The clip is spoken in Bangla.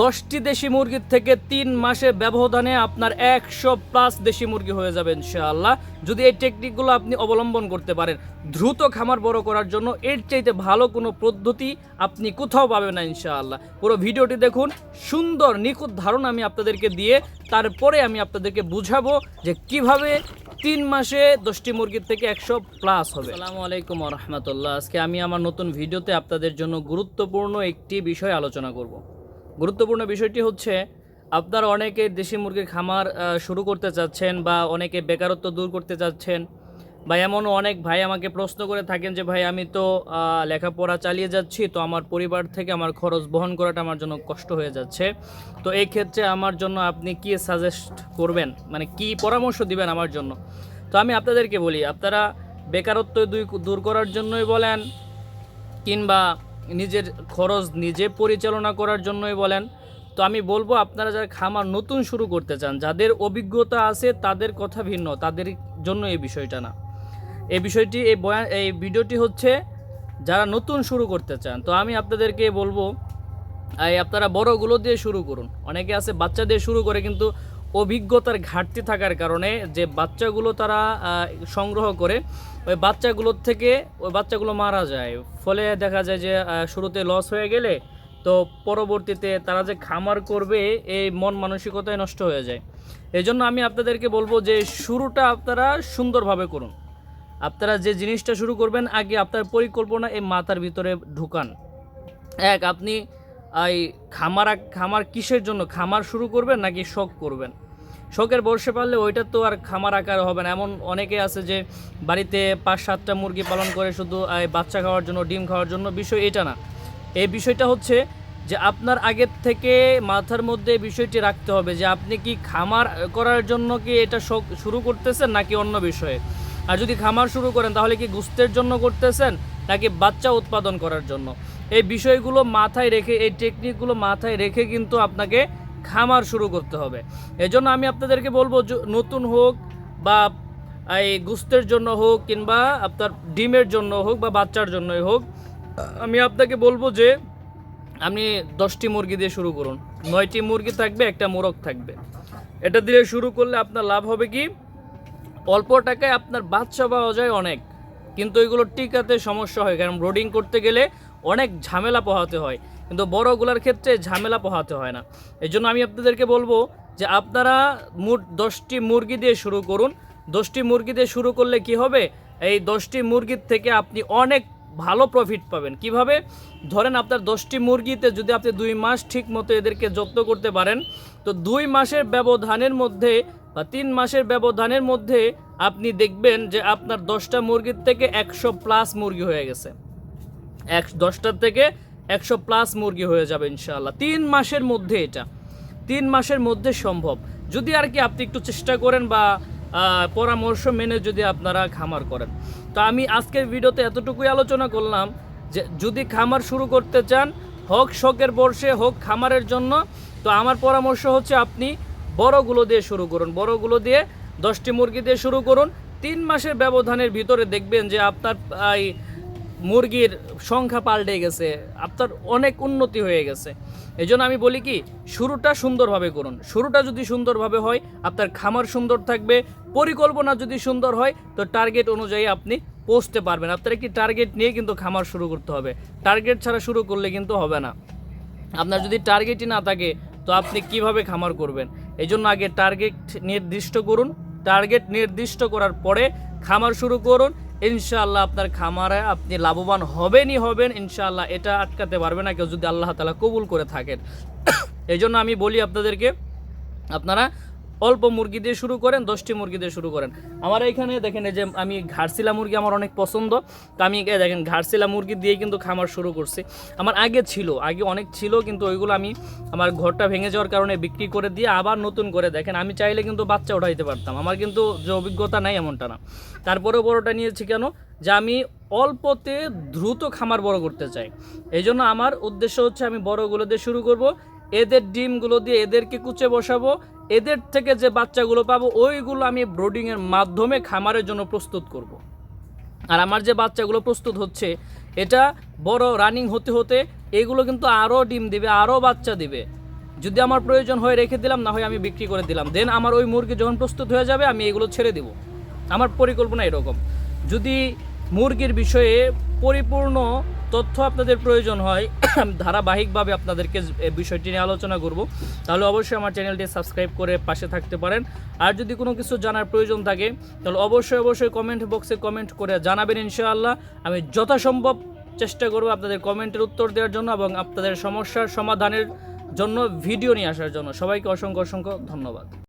দশটি দেশি মুরগির থেকে তিন মাসে ব্যবধানে আপনার একশো প্লাস দেশি মুরগি হয়ে যাবে ইনশাআল্লাহ। যদি এই টেকনিকগুলো আপনি অবলম্বন করতে পারেন, দ্রুত খামার বড় করার জন্য এর চাইতে ভালো কোনো পদ্ধতি আপনি কোথাও পাবেন না ইনশাআল্লাহ। পুরো ভিডিওটি দেখুন, সুন্দর, নিখুঁত ধারণা আমি আপনাদেরকে দিয়ে তারপরে আমি আপনাদেরকে বুঝাবো যে কীভাবে তিন মাসে দশটি মুরগির থেকে একশো প্লাস হবে। আসসালামু আলাইকুম রহমতুল্লাহ। আজকে আমি আমার নতুন ভিডিওতে আপনাদের জন্য গুরুত্বপূর্ণ একটি বিষয় আলোচনা করব। গুরুত্বপূর্ণ বিষয়টি হচ্ছে, আপনারা অনেকে দেশি মুরগির খামার শুরু করতে চাচ্ছেন বা অনেকে বেকারত্ব দূর করতে চাচ্ছেন। বা এমনও অনেক ভাই আমাকে প্রশ্ন করে থাকেন যে, ভাই, আমি তো লেখাপড়া চালিয়ে যাচ্ছি, তো আমার পরিবার থেকে আমার খরচ বহন করাটা আমার জন্য কষ্ট হয়ে যাচ্ছে। তো এই ক্ষেত্রে আমার জন্য আপনি কি সাজেস্ট করবেন? মানে কি পরামর্শ দিবেন আমার জন্য? তো আমি আপনাদেরকে বলি, আপনারা বেকারত্ব দূর করার জন্যই বলেন কিংবা নিজের খরচ নিজে পরিচালনা করার জন্যই বলেন। তো আমি বলব, আপনারা যারা খামার নতুন শুরু করতে চান, যাদের অভিজ্ঞতা আছে, তাদের কথা ভিন্ন, তাদের জন্য এই বিষয়টা না। এই বিষয়টি, এই বয়ান, এই ভিডিওটি হচ্ছে যারা নতুন শুরু করতে চান। তো আমি আপনাদেরকে বলব, এই আপনারা বড়গুলো দিয়ে শুরু করুন। অনেকে আছে বাচ্চা দিয়ে শুরু করে, কিন্তু অভিজ্ঞতার ঘাটতি থাকার কারণে যে বাচ্চাগুলো তারা সংগ্রহ করে, ওই বাচ্চাগুলোর থেকে ওই বাচ্চাগুলো মারা যায়। ফলে দেখা যায় যে শুরুতে লস হয়ে গেলে তো পরবর্তীতে তারা যে খামার করবে, এই মন মানসিকতায় নষ্ট হয়ে যায়। এই জন্য আমি আপনাদেরকে বলব যে, শুরুটা আপনারা সুন্দরভাবে করুন। আপনারা যে জিনিসটা শুরু করবেন, আগে আপনার পরিকল্পনা এই মাথার ভিতরে ঢুকান। এক, আপনি এই খামার খামার কিসের জন্য? খামার শুরু করবেন নাকি শখ করবেন? শখের বর্ষে পারলে ওইটা তো আর খামার আকার হবে না। এমন অনেকে আছে যে বাড়িতে পাঁচ সাতটা মুরগি পালন করে শুধু বাচ্চা খাওয়ার জন্য, ডিম খাওয়ার জন্য। বিষয় এটা না। এই বিষয়টা হচ্ছে যে আপনার আগের থেকে মাথার মধ্যে বিষয়টি রাখতে হবে যে আপনি কি খামার করার জন্য কি এটা শখ শুরু করতেছেন নাকি অন্য বিষয়ে? আর যদি খামার শুরু করেন তাহলে কি গুস্তের জন্য করতেছেন নাকি বাচ্চা উৎপাদন করার জন্য? এই বিষয়গুলো মাথায় রেখে, এই টেকনিকগুলো মাথায় রেখে কিন্তু আপনাকে খামার শুরু করতে হবে। এজন্য আমি আপনাদেরকে বলব নতুন হোক বা এই গুস্তের জন্য হোক কিংবা আপনার ডিমের জন্য হোক বা বাচ্চার জন্যই হোক, আমি আপনাকে বলব যে আপনি দশটি মুরগি দিয়ে শুরু করুন। নয়টি মুরগি থাকবে, একটা মোরগ থাকবে। এটা দিয়ে শুরু করলে আপনার লাভ হবে কি? অল্প টাকায় আপনার বাচ্চা পাওয়া যায় অনেক, কিন্তু এগুলো টিকাতে সমস্যা হয়। কারণ ব্রোডিং করতে গেলে অনেক ঝামেলা পোহাতে হয়, কিন্তু বড়গুলার ক্ষেত্রে ঝামেলা পোহাতে হয় না। এই জন্য আমি আপনাদেরকে বলব যে আপনারা মোট দশটি মুরগি দিয়ে শুরু করুন। দশটি মুরগি দিয়ে শুরু করলে কি হবে? এই দশটি মুরগির থেকে আপনি অনেক ভালো প্রফিট পাবেন। কীভাবে? ধরেন আপনার দশটি মুরগিতে যদি আপনি দুই মাস ঠিক মতো এদেরকে যত্ন করতে পারেন, তো দুই মাসের ব্যবধানের মধ্যে বা তিন মাসের ব্যবধানের মধ্যে আপনি দেখবেন যে আপনার দশটা মুরগির থেকে একশো প্লাস মুরগি হয়ে গেছে। এক, দশটার থেকে একশো প্লাস মুরগি হয়ে যাবে ইনশাআল্লাহ। তিন মাসের মধ্যে এটা। তিন মাসের মধ্যে সম্ভব। যদি আর কি আপনি একটু চেষ্টা করেন বা পরামর্শ মেনে যদি আপনারা খামার করেন। তো আমি আজকের ভিডিওতে এতটুকুই আলোচনা করলাম যে, যদি খামার শুরু করতে চান, হোক শখের বর্ষে, হোক খামারের জন্য, তো আমার পরামর্শ হচ্ছে আপনি বড়গুলো দিয়ে শুরু করুন। বড়গুলো দিয়ে দশটি মুরগি দিয়ে শুরু করুন। তিন মাসের ব্যবধানের ভিতরে দেখবেন যে আপনার এই মুরগির সংখ্যা পাল্টে গেছে, আপনার অনেক উন্নতি হয়ে গেছে। এই জন্য আমি বলি কি, শুরুটা সুন্দরভাবে করুন। শুরুটা যদি সুন্দরভাবে হয়, আপনার খামার সুন্দর থাকবে, পরিকল্পনা যদি সুন্দর হয়, তো টার্গেট অনুযায়ী আপনি পৌঁছতে পারবেন। আপনার একটি টার্গেট নিয়ে কিন্তু খামার শুরু করতে হবে। টার্গেট ছাড়া শুরু করলে কিন্তু হবে না। আপনার যদি টার্গেটই না থাকে, তো আপনি কীভাবে খামার করবেন? এই জন্য আগে টার্গেট নির্দিষ্ট করুন। টার্গেট নির্দিষ্ট করার পরে খামার শুরু করুন। ইনশাআল্লাহ আপনার খামারে আপনি লাভবান হবেনই হবেন, ইনশাআল্লাহ এটা আটকাতে পারবে না কেউ যদি আল্লাহ তালা কবুল করে থাকেন। এই জন্য আমি বলি আপনাদেরকে, আপনারা অল্প মুরগি দিয়ে শুরু করেন, দশটি মুরগি দিয়ে শুরু করেন। আমার এখানে দেখেন এই যে আমি ঘাড়শিলা মুরগি আমার অনেক পছন্দ। তো আমি দেখেন ঘাড়শিলা মুরগি দিয়ে কিন্তু খামার শুরু করছি। আমার আগে ছিল, আগে অনেক ছিল, কিন্তু ওইগুলো আমি আমার ঘরটা ভেঙে যাওয়ার কারণে বিক্রি করে দিয়ে আবার নতুন করে দেখেন, আমি চাইলে কিন্তু বাচ্চা উঠাইতে পারতাম। আমার কিন্তু যে অভিজ্ঞতা নাই এমনটা না। তারপরেও বড়টা নিয়েছি কেন? যে আমি অল্পতে দ্রুত খামার বড় করতে চাই। এই জন্য আমার উদ্দেশ্য হচ্ছে আমি বড়গুলো দিয়ে শুরু করব। এদের ডিমগুলো দিয়ে এদেরকে কুচে বসাবো, এদের থেকে যে বাচ্চাগুলো পাবো, ওইগুলো আমি ব্রোডিংয়ের মাধ্যমে খামারের জন্য প্রস্তুত করব। আর আমার যে বাচ্চাগুলো প্রস্তুত হচ্ছে, এটা বড় রানিং হতে হতে এগুলো কিন্তু আরও ডিম দিবে, আরও বাচ্চা দিবে। যদি আমার প্রয়োজন হয় রেখে দিলাম, না হয় আমি বিক্রি করে দিলাম। দেন আমার ওই মুরগি যখন প্রস্তুত হয়ে যাবে, আমি এগুলো ছেড়ে দিব। আমার পরিকল্পনা এরকম। যদি মুরগির বিষয়ে পরিপূর্ণ তথ্য আপনাদের প্রয়োজন হয়, ধারাবাহিকভাবে আপনাদেরকে বিষয়টি নিয়ে আলোচনা করব। তাহলে অবশ্যই আমার চ্যানেলটি সাবস্ক্রাইব করে পাশে থাকতে পারেন। আর যদি কোনো কিছু জানার প্রয়োজন থাকে, তাহলে অবশ্যই অবশ্যই কমেন্ট বক্সে কমেন্ট করে জানাবেন ইনশাআল্লাহ। আমি যথাসম্ভব চেষ্টা করব আপনাদের কমেন্টের উত্তর দেওয়ার জন্য এবং আপনাদের সমস্যার সমাধানের জন্য ভিডিও নিয়ে আসার জন্য। সবাইকে অসংখ্য অসংখ্য ধন্যবাদ।